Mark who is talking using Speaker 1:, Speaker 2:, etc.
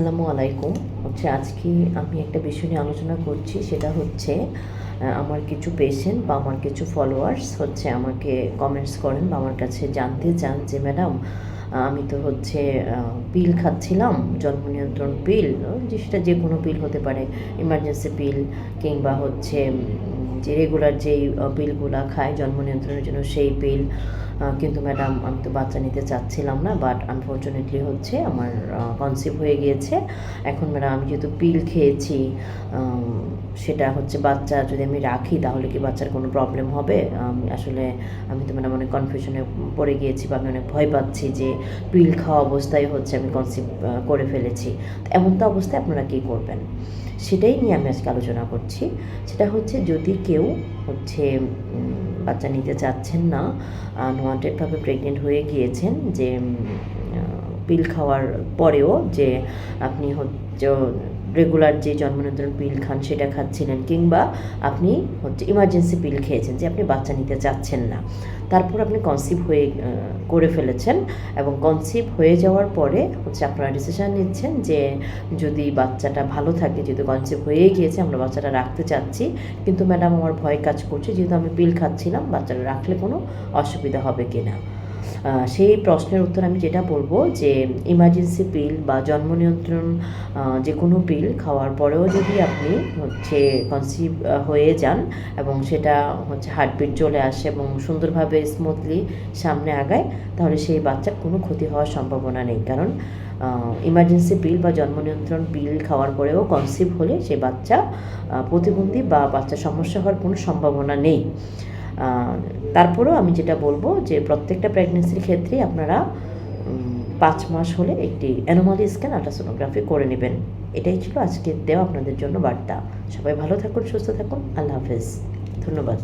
Speaker 1: আসসালামু আলাইকুম। হচ্ছে আজকে আমি একটা বিষয় নিয়ে আলোচনা করছি, সেটা হচ্ছে আমার কিছু পেশেন্ট বা আমার কিছু ফলোয়ার্স হচ্ছে আমাকে কমেন্টস করেন বা আমার কাছে জানতে চান যে ম্যাডাম আমি তো হচ্ছে পিল খাচ্ছিলাম, জন্ম নিয়ন্ত্রণ পিল সেটা যে কোনো পিল হতে পারে ইমার্জেন্সি পিল কিংবা হচ্ছে যে রেগুলার যেই পিলগুলা খায় জন্ম নিয়ন্ত্রণের জন্য সেই পিল কিন্তু ম্যাডাম আমি তো বাচ্চা নিতে চাচ্ছিলাম না বাট আনফর্চুনেটলি হচ্ছে আমার কনসিভ হয়ে গিয়েছে। এখন ম্যাডাম আমি যেহেতু পিল খেয়েছি সেটা হচ্ছে বাচ্চা যদি আমি রাখি তাহলে কি বাচ্চার কোনো প্রবলেম হবে? আসলে, আমি তো ম্যাডাম অনেক কনফিউশনে পড়ে গিয়েছি বা আমি অনেক ভয় পাচ্ছি যে পিল খাওয়া অবস্থায় হচ্ছে আমি কনসিভ করে ফেলেছি। এমন তো অবস্থায় আপনারা কী করবেন? সেটাই নিয়ে আমি আজকে আলোচনা করছি। সেটা হচ্ছে যদি কেউ হচ্ছে বাচ্চা নিতে চাচ্ছেন না আনওয়ান্টেডভাবে প্রেগনেন্ট হয়ে গিয়েছেন যে পিল খাওয়ার পরেও যে আপনি হচ্ছে রেগুলার যে জন্ম নিয়ন্ত্রণ পিল খান সেটা খাচ্ছিলেন কিংবা আপনি হচ্ছে ইমার্জেন্সি পিল খেয়েছেন যে আপনি বাচ্চা নিতে চাচ্ছেন না। তারপর আপনি কনসিভ হয়ে করে ফেলেছেন এবং কনসিভ হয়ে যাওয়ার পরে হচ্ছে আপনারা ডিসিশন নিচ্ছেন যে যদি বাচ্চাটা ভালো থাকে, যেহেতু কনসিভ হয়ে গিয়েছে, আমরা বাচ্চাটা রাখতে চাচ্ছি, কিন্তু ম্যাডাম আমার ভয় কাজ করছে, যেহেতু আমি পিল খাচ্ছিলাম, বাচ্চাটা রাখলে কোনো অসুবিধা হবে কি না সেই প্রশ্নের উত্তর আমি যেটা বলব যে ইমার্জেন্সি পিল বা জন্ম নিয়ন্ত্রণ যে কোনো পিল খাওয়ার পরেও যদি আপনি হচ্ছে কনসিভ হয়ে যান এবং সেটা হচ্ছে হার্টবিট চলে আসে এবং সুন্দরভাবে স্মুথলি সামনে আগায়, তাহলে সেই বাচ্চার কোনো ক্ষতি হওয়ার সম্ভাবনা নেই। কারণ ইমার্জেন্সি পিল বা জন্ম নিয়ন্ত্রণ পিল খাওয়ার পরেও কনসিভ হলে সেই বাচ্চা প্রতিবন্ধী বা বাচ্চা সমস্যা হওয়ার কোনো সম্ভাবনা নেই। তারপরেও আমি যেটা বলব যে প্রত্যেকটা প্রেগনেন্সির ক্ষেত্রে আপনারা পাঁচ মাস হলে একটি অ্যানোমালি স্ক্যান আল্ট্রাসোনোগ্রাফি করে নেবেন। এটাই ছিল আজকের দেওয়া আপনাদের জন্য বার্তা। সবাই ভালো থাকুন, সুস্থ থাকুন। আল্লাহ হাফেজ। ধন্যবাদ।